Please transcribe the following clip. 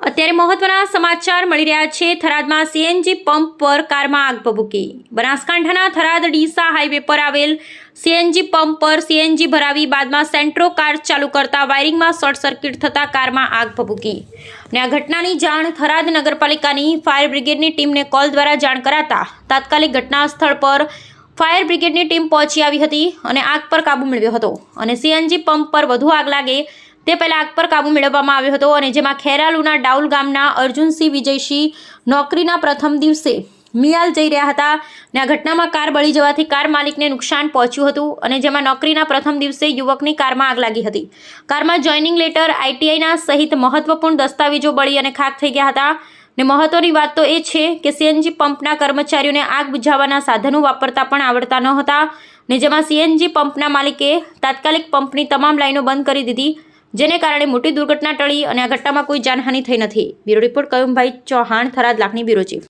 અત્યારે મહત્વના સમાચાર મળી રહ્યા છે. થરાદમાં સીએનજી પંપ પર કારમાં આગ ભભૂકી. બનાસકાંઠાના થરાદ ડીસા હાઈવે પર આવેલ સીએનજી પંપ પર સીએનજી ભરાવી બાદમાં સેન્ટ્રો કાર ચાલુ કરતા વાયરિંગમાં શોર્ટ સર્કિટ થતાં કારમાં આગ ભભૂકી. અને આ ઘટનાની જાણ થરાદ નગરપાલિકાની ફાયર બ્રિગેડની ટીમને કોલ દ્વારા જાણ કરાતા તાત્કાલિક ઘટના સ્થળ પર ફાયર બ્રિગેડની ટીમ પહોંચી આવી હતી અને આગ પર કાબૂ મેળવ્યો હતો. અને સીએનજી પંપ પર વધુ આગ લાગે તે પહેલા આગ પર કાબૂ મેળવવામાં આવ્યો હતો અને જેમાં ખેરાલુના ડાઉલ ગામના અર્જુનસિંહ વિજયસિંહ નોકરીના પ્રથમ દિવસે મિયાલ જઈ રહ્યા હતા અને આ ઘટનામાં કાર બળી જવાથી કાર માલિકને નુકસાન પહોંચ્યું હતું અને જેમાં નોકરીના પ્રથમ દિવસે યુવકની કારમાં આગ લાગી હતી. કારમાં જોઈનિંગ લેટર આઈટીઆઈના સહિત મહત્વપૂર્ણ દસ્તાવેજો બળી અને ખાક થઈ ગયા હતા. ને મહત્વની વાત તો એ છે કે સીએનજી પંપના કર્મચારીઓને આગ બુઝાવવાના સાધનો વાપરતા પણ આવડતા ન હતા ને જેમાં સીએનજી પંપના માલિકે તાત્કાલિક પંપની તમામ લાઈનો બંધ કરી દીધી. જેને કારણે મોટી દુર્ઘટના ટળી અને આ ઘટનામાં કોઈ જાનહાનિ થઈ નથી. બ્યુરો રિપોર્ટ કયુમભાઈ ચૌહાણ, થરાદ, લાખની બ્યુરો ચીફ.